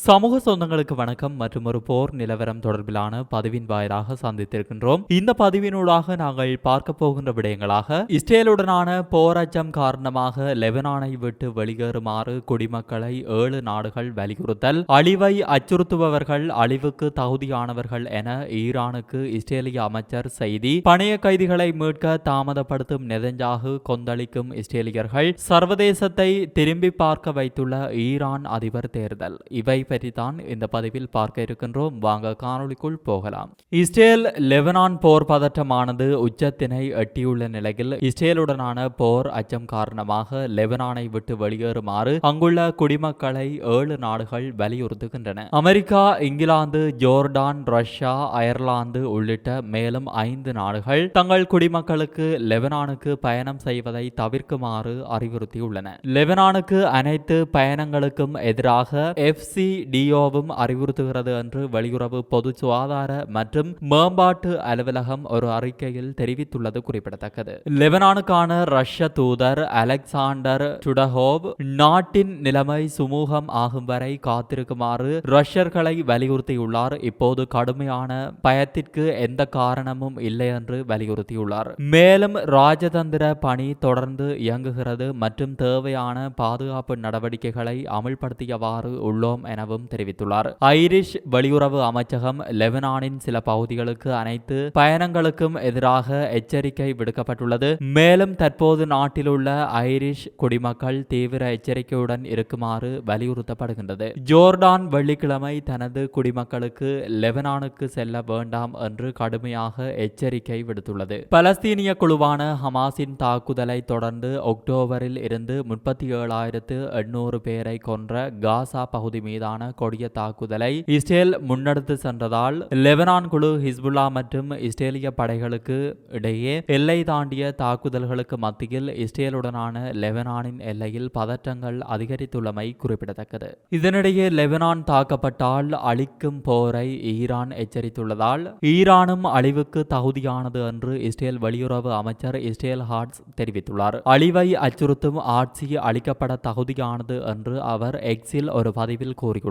சமூக சொந்தங்களுக்கு வணக்கம் மற்றும் ஒரு போர் நிலவரம் தொடர்பிலான பதிவின் வாயிலாக சந்தித்திருக்கின்றோம். இந்த பதிவினூடாக நாங்கள் பார்க்க போகின்ற விடயங்களாக இஸ்ரேலுடனான போர் அச்சம் காரணமாக லெபனானை விட்டு வெளியேறுமாறு குடிமக்களை ஏழு நாடுகள் வலியுறுத்தல் அழிவை அச்சுறுத்துபவர்கள் அழிவுக்கு தகுதியானவர்கள் என ஈரானுக்கு இஸ்ரேலிய அமைச்சர் செய்தி பணைய கைதிகளை மீட்க தாமதப்படுத்தும் நெதஞ்சாகு கொந்தளிக்கும் இஸ்ரேலியர்கள் சர்வதேசத்தை திரும்பி பார்க்க வைத்துள்ள ஈரான் அதிபர் தேர்தல். இவை பற்றி தான் இந்த பதிவில் பார்க்க இருக்கின்றோம். வாங்க காணொளிக்குள் போகலாம். இஸ்ரேல் லெபனான் போர் பதற்றமானது உச்சத்தினை எட்டியுள்ள நிலையில் இஸ்ரேலுடனான போர் அச்சம் காரணமாக லெபனானை விட்டு வெளியேறுமாறு அங்குள்ள குடிமக்களை ஏழு நாடுகள் வலியுறுத்துகின்றன. America England Jordan Russia Ireland உள்ளிட்ட மேலும் ஐந்து நாடுகள் தங்கள் குடிமக்களுக்கு லெபனானுக்கு பயணம் செய்வதை தவிர்க்குமாறு அறிவுறுத்தியுள்ளன. லெபனானுக்கு அனைத்து பயணங்களுக்கும் எதிராக எஃப்சி டிஓவும் அறிவுறுத்துகிறது என்று வெளியுறவு பொது சுகாதார மற்றும் மேம்பாட்டு அலுவலகம் ஒரு அறிக்கையில் தெரிவித்துள்ளது குறிப்பிடத்தக்கது. லெபனானுக்கான ரஷ்ய தூதர் அலெக்சாண்டர் டுடஹோவ் நாட்டின் நிலைமை சுமூகம் ஆகும் வரை காத்திருக்குமாறு ரஷ்யர்களை வலியுறுத்தியுள்ளார். இப்போது கடுமையான பயத்திற்கு எந்த காரணமும் இல்லை என்று வலியுறுத்தியுள்ளார். மேலும் ராஜதந்திர பணி தொடர்ந்து இயங்குகிறது மற்றும் தேவையான பாதுகாப்பு நடவடிக்கைகளை அமல்படுத்தியவாறு உள்ளோம் என எனவும் தெரிவித்துள்ளார். ஐரிஷ் வெளியுறவு அமைச்சகம் லெபனானின் சில பகுதிகளுக்கு அனைத்து பயணங்களுக்கும் எதிராக எச்சரிக்கை விடுக்கப்பட்டுள்ளது. மேலும் தற்போது நாட்டிலுள்ள ஐரிஷ் குடிமக்கள் தீவிர எச்சரிக்கையுடன் இருக்குமாறு வலியுறுத்தப்படுகின்றது. ஜோர்டான் வெள்ளிக்கிழமை தனது குடிமக்களுக்கு லெபனானுக்கு செல்ல வேண்டாம் என்று கடுமையாக எச்சரிக்கை விடுத்துள்ளது. பலஸ்தீனிய குழுவான ஹமாஸின் தாக்குதலை தொடர்ந்து அக்டோபரில் இருந்து முப்பத்தி ஏழாயிரத்து எண்ணூறு பேரை கொன்ற காசா பகுதி மீதான கொடிய தாக்குதலை இஸ்ரேல் முன்னெடுத்து சென்றதால் லெபனான் குழு ஹிஸ்புல்லா மற்றும் இஸ்ரேலிய படைகளுக்கு இடையே எல்லை தாண்டிய தாக்குதல்களுக்கு மத்தியில் இஸ்ரேலுடனான லெபனானின் எல்லையில் பதற்றங்கள் அதிகரித்துள்ளமை குறிப்பிடத்தக்கது. இதனிடையே லெபனான் தாக்கப்பட்டால் அழிக்கும் போரை ஈரான் எச்சரித்துள்ளதால் ஈரானும் அழிவுக்கு தகுதியானது என்று இஸ்ரேல் வெளியுறவு அமைச்சர் இஸ்ரேல் ஹார்ட்ஸ் தெரிவித்துள்ளார். அழிவை அச்சுறுத்தும் ஆட்சி அளிக்கப்பட தகுதியானது என்று அவர் எக்ஸில் ஒரு பதிவில் கூறியுள்ளார்.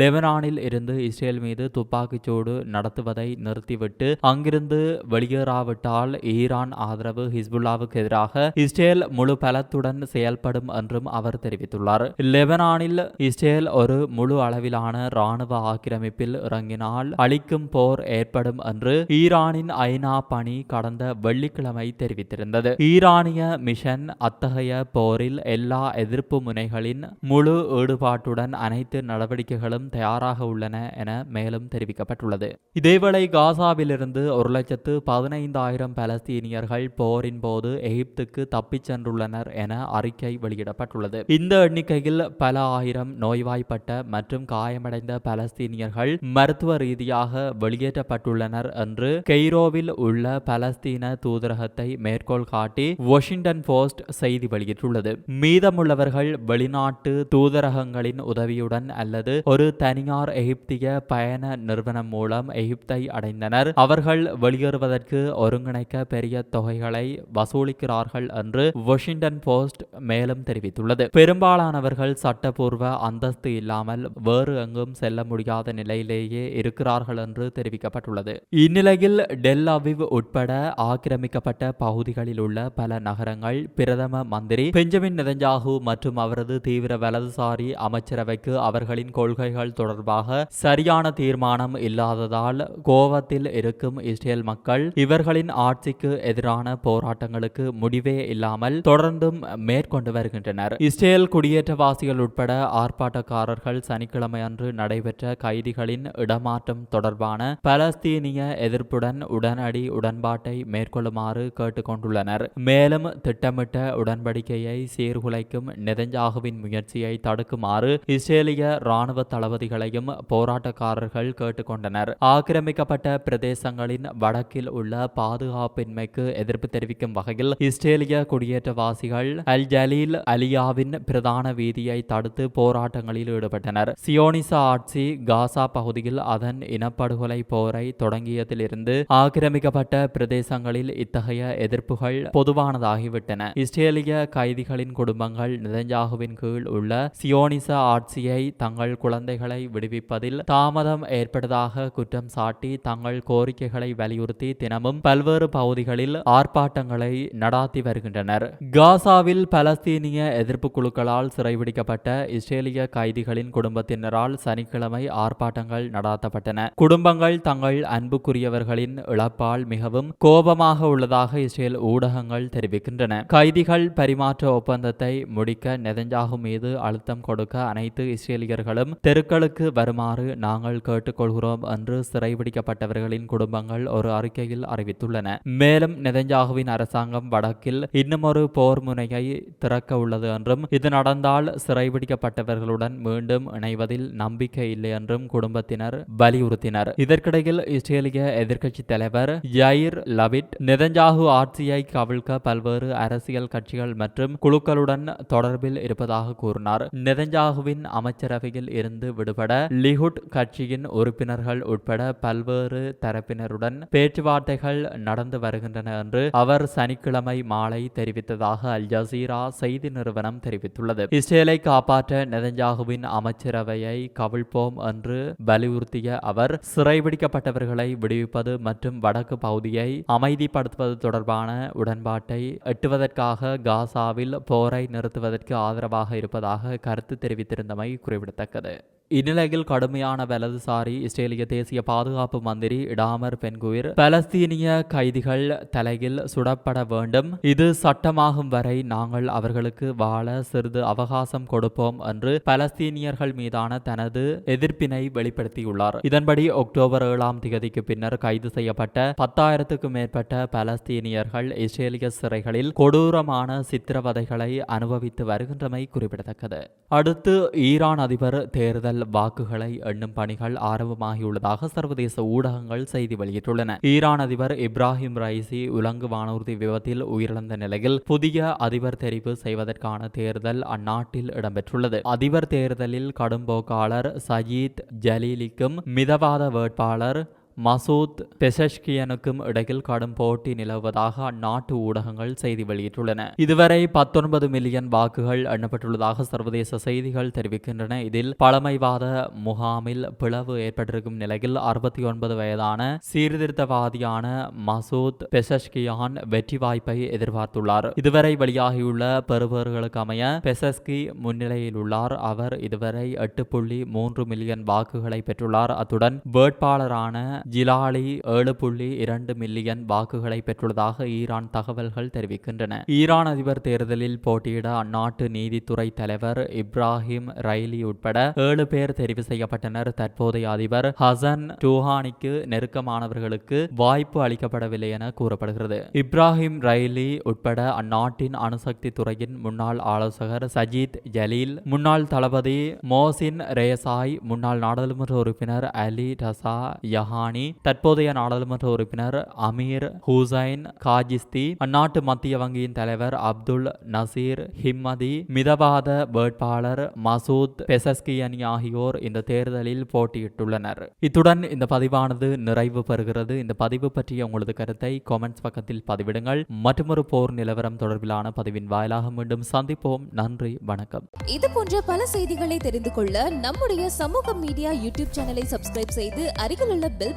லெபனானில் இருந்து இஸ்ரேல் மீது துப்பாக்கிச்சூடு நடத்துவதை நிறுத்திவிட்டு அங்கிருந்து வெளியேறாவிட்டால் ஈரான் ஆதரவு ஹிஸ்புல்லாவுக்கு எதிராக இஸ்ரேல் முழு பலத்துடன் செயல்படும் என்றும் அவர் தெரிவித்துள்ளார். லெபனானில் இஸ்ரேல் ஒரு முழு அளவிலான இராணுவ ஆக்கிரமிப்பில் இறங்கினால் அழிக்கும் போர் ஏற்படும் என்று ஈரானின் ஐநா பணி கடந்த வெள்ளிக்கிழமை தெரிவித்திருந்தது. ஈரானிய மிஷன் அத்தகைய போரில் எல்லா எதிர்ப்பு முனைகளின் முழு ஈடுபாட்டுடன் அனைத்து நடவடிக்கை நடவடிக்கைகளும் தயாராக உள்ளன என மேலும் தெரிவிக்கப்பட்டுள்ளது. இதேவேளை காசாவிலிருந்து ஒரு லட்சத்து பதினைந்தாயிரம் பலஸ்தீனியர்கள் போரின் போது எகிப்துக்கு தப்பிச் சென்றுள்ளனர் என அறிக்கை வெளியிடப்பட்டுள்ளது. இந்த எண்ணிக்கையில் பல ஆயிரம் நோய்வாய்ப்பட்ட மற்றும் காயமடைந்த பலஸ்தீனியர்கள் மருத்துவ ரீதியாக வெளியேற்றப்பட்டுள்ளனர் என்று கெய்ரோவில் உள்ள பலஸ்தீன தூதரகத்தை மேற்கோள் காட்டி வாஷிங்டன் போஸ்ட் செய்தி வெளியிட்டுள்ளது. மீதமுள்ளவர்கள் வெளிநாட்டு தூதரகங்களின் உதவியுடன் அல்லது ஒரு தனியார் எகிப்திய பயண நிறுவனம் மூலம் எகிப்தை அடைந்தனர். அவர்கள் வெளியேறுவதற்கு ஒருங்கிணைக்க பெரிய தொகைகளை வசூலிக்கிறார்கள் என்று வாஷிங்டன் போஸ்ட் மேலும் தெரிவித்துள்ளது. பெரும்பாலானவர்கள் சட்டப்பூர்வ அந்தஸ்து இல்லாமல் வேறு எங்கும் செல்ல முடியாத நிலையிலேயே இருக்கிறார்கள் என்று தெரிவிக்கப்பட்டுள்ளது. இந்நிலையில் டெல் அவிவ் உட்பட ஆக்கிரமிக்கப்பட்ட பகுதிகளில் உள்ள பல நகரங்கள் பிரதம மந்திரி பெஞ்சமின் நெதஞ்சாகு மற்றும் அவரது தீவிர வலதுசாரி அமைச்சரவைக்கு அவர்களின் கொள்கைகள் தொடர்பாக சரியான தீர்மானம் இல்லாததால் கோவத்தில் இருக்கும் இஸ்ரேல் மக்கள் இவர்களின் ஆட்சிக்கு எதிரான போராட்டங்களுக்கு முடிவே இல்லாமல் தொடர்ந்தும் மேற்கொண்டு வருகின்றனர். இஸ்ரேல் குடியேற்றவாசிகள் உட்பட ஆர்ப்பாட்டக்காரர்கள் சனிக்கிழமை அன்று நடைபெற்ற கைதிகளின் இடமாற்றம் தொடர்பான பலஸ்தீனிய எதிர்ப்புடன் உடனடி உடன்பாட்டை மேற்கொள்ளுமாறு கேட்டுக்கொண்டுள்ளனர். மேலும் திட்டமிட்ட உடன்படிக்கையை சீர்குலைக்கும் நெதஞ்சாகுவின் முயற்சியை தடுக்குமாறு இஸ்ரேலிய ராணுவ தளபதிகளையும் போராட்டக்காரர்கள் கேட்டுக்கொண்டனர். ஆக்கிரமிக்கப்பட்ட பிரதேசங்களின் வடக்கில் உள்ள பாதுகாப்பின்மைக்கு எதிர்ப்பு தெரிவிக்கும் வகையில் இஸ்ரேலிய குடியேற்றவாசிகள் அல் ஜலீல் அலியாவின் பிரதான வீதியை தடுத்து போராட்டங்களில் ஈடுபட்டனர். சியோனிச ஆட்சி காசா பகுதியில் அதன் இனப்படுகொலை போரை தொடங்கியதிலிருந்து ஆக்கிரமிக்கப்பட்ட பிரதேசங்களில் இத்தகைய எதிர்ப்புகள் பொதுவானதாகிவிட்டன. இஸ்ரேலிய கைதிகளின் குடும்பங்கள் நிதஞ்சாகுவின் கீழ் உள்ள சியோனிச ஆட்சியை தங்கள் தங்கள் குழந்தைகளை விடுவிப்பதில் தாமதம் ஏற்பட்டதாக குற்றம் சாட்டி தங்கள் கோரிக்கைகளை வலியுறுத்தி தினமும் பல்வேறு பகுதிகளில் ஆர்ப்பாட்டங்களை நடாத்தி வருகின்றனர். காசாவில் பலஸ்தீனிய எதிர்ப்பு குழுக்களால் சிறைபிடிக்கப்பட்ட இஸ்ரேலிய கைதிகளின் குடும்பத்தினரால் சனிக்கிழமை ஆர்ப்பாட்டங்கள் நடாத்தப்பட்டன. குடும்பங்கள் தங்கள் அன்புக்குரியவர்களின் இழப்பால் மிகவும் கோபமாக உள்ளதாக இஸ்ரேல் ஊடகங்கள் தெரிவிக்கின்றன. கைதிகள் பரிமாற்ற ஒப்பந்தத்தை முடிக்க நெதஞ்சாகு மீது அழுத்தம் கொடுக்க அனைத்து இஸ்ரேலியர்களும் தெருக்களுக்கு வருமாறு நாங்கள் கேட்டுக்கொள்கிறோம் என்று சிறைபிடிக்கப்பட்டவர்களின் குடும்பங்கள் ஒரு அறிக்கையில் அறிவித்துள்ளன. மேலும் நெதஞ்சாகுவின் அரசாங்கம் வடக்கில் இன்னுமொரு போர் முனையை திறக்க உள்ளது என்றும் இது நடந்தால் சிறைபிடிக்கப்பட்டவர்களுடன் மீண்டும் இணைவதில் நம்பிக்கை இல்லை என்றும் குடும்பத்தினர் வலியுறுத்தினர். இதற்கிடையில் இஸ்ரேலிய எதிர்க்கட்சி தலைவர் ஜயிர் லவிட் நெதஞ்சாகு ஆட்சியை கவிழ்க்க பல்வேறு அரசியல் கட்சிகள் மற்றும் குழுக்களுடன் தொடர்பில் இருப்பதாக கூறினார். நெதஞ்சாகுவின் அமைச்சரவையில் இருந்து விடுபட லிஹுட் கட்சியின் உறுப்பினர்கள் உட்பட பல்வேறு தரப்பினருடன் பேச்சுவார்த்தைகள் நடந்து வருகின்றன என்று அவர் சனிக்கிழமை மாலை தெரிவித்ததாக அல் ஜசீரா செய்தி நிறுவனம் தெரிவித்துள்ளது. இஸ்ரேலை காப்பாற்ற நெதஞ்சாகுவின் அமைச்சரவையை கவிழ்ப்போம் என்று வலியுறுத்திய அவர் சிறைபிடிக்கப்பட்டவர்களை விடுவிப்பது மற்றும் வடக்கு பகுதியை அமைதிப்படுத்துவது தொடர்பான உடன்பாட்டை எட்டுவதற்காக காசாவில் போரை நிறுத்துவதற்கு ஆதரவாக இருப்பதாக கருத்து தெரிவித்திருந்தமை குறிப்பிடத்தக்கது. ಕಥೆ இந்நிலையில் கடுமையான வலதுசாரி இஸ்ரேலிய தேசிய பாதுகாப்பு மந்திரி இடாமர் பென்குயிர் பலஸ்தீனிய கைதிகள் தலையில் சுடப்பட வேண்டும். இது சட்டமாகும் வரை நாங்கள் அவர்களுக்கு வாழ சிறிது அவகாசம் கொடுப்போம் என்று பலஸ்தீனியர்கள் மீதான தனது எதிர்ப்பினை வெளிப்படுத்தியுள்ளார். இதன்படி அக்டோபர் ஏழாம் திகதிக்கு பின்னர் கைது செய்யப்பட்ட பத்தாயிரத்துக்கும் மேற்பட்ட பலஸ்தீனியர்கள் இஸ்ரேலிய சிறைகளில் கொடூரமான சித்திரவதைகளை அனுபவித்து வருகின்றமை குறிப்பிடத்தக்கது. அடுத்து ஈரான் அதிபர் தேர்தல் வாக்குகளை எண்ணும் பணிகள் ஆரம்பமாகியுள்ளதாக சர்வதேச ஊடகங்கள் செய்தி வெளியிட்டுள்ளன. ஈரான் அதிபர் இப்ராஹிம் ரைசி உலங்கு வானூர்தி விபத்தில் உயிரிழந்த நிலையில் புதிய அதிபர் தெரிவு செய்வதற்கான தேர்தல் அந்நாட்டில் இடம்பெற்றுள்ளது. அதிபர் தேர்தலில் கடும்போக்காளர் சயீத் ஜலீலிக்கும் மிதவாத வேட்பாளர் மசூத் பெசஷ்கியனுக்கும் இடையில் கடும் போட்டி நிலவுவதாக அந்நாட்டு ஊடகங்கள் செய்தி வெளியிட்டுள்ளன. இதுவரை பத்தொன்பது மில்லியன் வாக்குகள் எண்ணப்பட்டுள்ளதாக சர்வதேச செய்திகள் தெரிவிக்கின்றன. இதில் பழமைவாத முகாமில் பிளவு ஏற்பட்டிருக்கும் நிலையில் அறுபத்தி ஒன்பது வயதான சீர்திருத்தவாதியான மசூத் பெசஷ்கியான் வெற்றி வாய்ப்பை எதிர்பார்த்துள்ளார். இதுவரை வெளியாகியுள்ள பெறுபவர்களுக்கு அமைய பெசஸ்கி முன்னிலையில் உள்ளார் அவர் இதுவரை எட்டு புள்ளி மூன்று மில்லியன் வாக்குகளை பெற்றுள்ளார். அத்துடன் வேட்பாளரான ஜிலாலி ஏழு புள்ளி இரண்டு மில்லியன் வாக்குகளை பெற்றுள்ளதாக ஈரான் தகவல்கள் தெரிவிக்கின்றன. ஈரான் அதிபர் தேர்தலில் போட்டியிட அந்நாட்டு நீதித்துறை தலைவர் இப்ராஹிம் ரைலி உட்பட ஏழு பேர் தெரிவு செய்யப்பட்டனர். தற்போதைய அதிபர் ஹசன் டூஹானிக்கு நெருக்கமானவர்களுக்கு வாய்ப்பு அளிக்கப்படவில்லை என கூறப்படுகிறது. இப்ராஹிம் ரைலி உட்பட அந்நாட்டின் அணுசக்தி துறையின் முன்னாள் ஆலோசகர் சஜித் ஜலீல் முன்னாள் தளபதி மோசின் ரேசாய் முன்னாள் நாடாளுமன்ற உறுப்பினர் அலி டசா யஹானி தற்போதைய நாடாளுமன்ற உறுப்பினர் அமீர் ஹுசைன் காஜிஸ்தி அந்நாட்டு மத்திய வங்கியின் தலைவர் அப்துல் நசீர் ஹிம்மதி மிதவாத வேட்பாளர் மசூத் பெசஸ்கியனி ஆகியோர் இந்த தேர்தலில் போட்டியிட்டுள்ளனர். இத்துடன் இந்த பதிவானது நிறைவு பெறுகிறது. இந்த பதிவு பற்றிய உங்களது கருத்தை காமெண்ட்ஸ் பக்கத்தில் பதிவிடுங்கள். மற்றொரு போர் நிலவரம் தொடர்பிலான பதிவின் வாயிலாக மீண்டும் சந்திப்போம். நன்றி வணக்கம். இது போன்ற பல செய்திகளை தெரிந்து கொள்ள நம்முடைய சமூக மீடியா யூடியூப் சேனலை சப்ஸ்கிரைப் செய்து அருகில் உள்ள பெல்